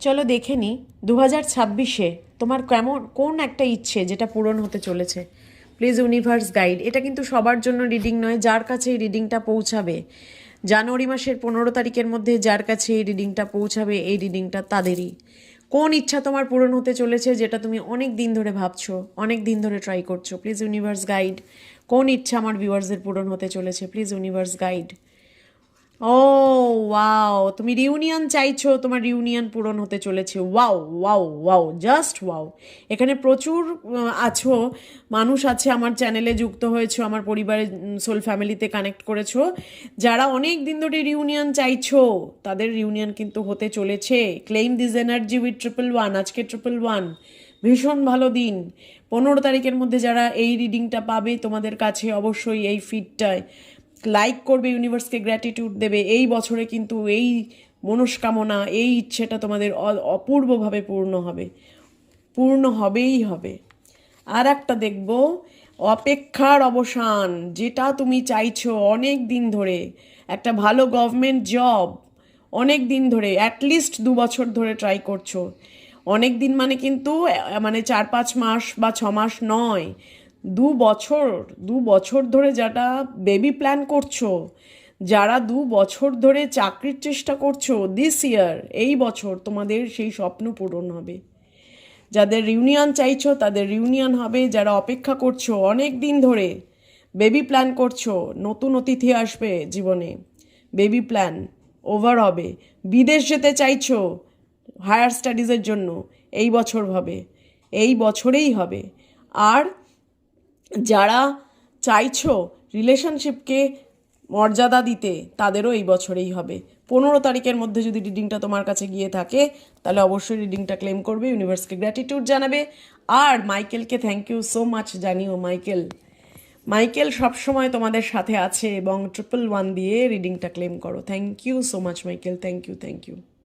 চলো দেখে নি দু হাজার ছাব্বিশে তোমার কেমন, কোন একটা ইচ্ছে যেটা পূরণ হতে চলেছে? প্লিজ ইউনিভার্স গাইড এটা কিন্তু সবার জন্য রিডিং নয়, যার কাছে এই রিডিংটা পৌঁছাবে, জানুয়ারি মাসের পনেরো তারিখের মধ্যে যার কাছে এই রিডিংটা পৌঁছাবে, এই রিডিংটা তাদেরই। কোন ইচ্ছা তোমার পূরণ হতে চলেছে যেটা তুমি অনেক দিন ধরে ভাবছ, অনেক দিন ধরে ট্রাই করছ? প্লিজ ইউনিভার্স গাইড কোন ইচ্ছা আমার ভিউয়ার্সদের পূরণ হতে চলেছে? প্লিজ ইউনিভার্স গাইড ও ওয়াও তুমি রিউনিয়ন চাইছো, তোমার রিউনিয়ন পূরণ হতে চলেছে। Wow wow wow just wow এখানে প্রচুর আছো। মানুষ আছে আমার চ্যানেলে যুক্ত হয়েছো, আমার পরিবারের সোল ফ্যামিলিতে কানেক্ট করেছ। যারা অনেক দিন ধরে রিউনিয়ন চাইছো, তাদের রিউনিয়ন কিন্তু হতে চলেছে। Claim this energy with triple one আজকে ট্রিপল ওয়ান ভীষণ ভালো দিন। পনেরো তারিখের মধ্যে যারা এই রিডিংটা পাবে, তোমাদের কাছে অবশ্যই এই ফিডটায় লাইক করবে ইউনিভার্সকে গ্র্যাটিটিউড দেবে, এই বছরে কিন্তু এই মনস্কামনা, এই ইচ্ছেটা তোমাদের অপূর্বভাবে পূর্ণ হবে। পূর্ণ হবেই হবে। আর একটা দেখব, অপেক্ষার অবসান, যেটা তুমি চাইছো অনেক দিন ধরে, একটা ভালো গভর্নমেন্ট জব অনেক দিন ধরে অ্যাটলিস্ট দু বছর ধরে ট্রাই করছ। অনেক দিন মানে কিন্তু মানে চার পাঁচ মাস বা ছ মাস নয় দু বছর দু বছর ধরে যারা বেবি প্ল্যান করছ, যারা দু বছর ধরে চাকরির চেষ্টা করছ দিস ইয়ার এই বছর তোমাদের সেই স্বপ্ন পূরণ হবে। যাদের রিউনিয়ন চাইছো, তাদের রিউনিয়ন হবে, যারা অপেক্ষা করছ অনেক দিন ধরে বেবি প্ল্যান করছ, নতুন অতিথি আসবে জীবনে বেবি প্ল্যান ওভার হবে। বিদেশ যেতে চাইছো হায়ার স্টাডিজের জন্য, এই বছর হবে, এই বছরেই হবে। আর যারা চাইছো রিলেশনশিপকে মর্যাদা দিতে, তাদেরও এই বছরেই হবে। পনেরো তারিখের মধ্যে যদি রিডিংটা তোমার কাছে গিয়ে থাকে, তাহলে অবশ্যই রিডিংটা ক্লেম করবে ইউনিভার্সকে গ্র্যাটিটিউড জানাবে। আর মাইকেলকে থ্যাংক ইউ সো মাচ জানিও, মাইকেল। মাইকেল সবসময় তোমাদের সাথে আছে এবং ট্রিপল ওয়ান দিয়ে রিডিংটা ক্লেম করো। Thank you so much Michael. Thank you thank you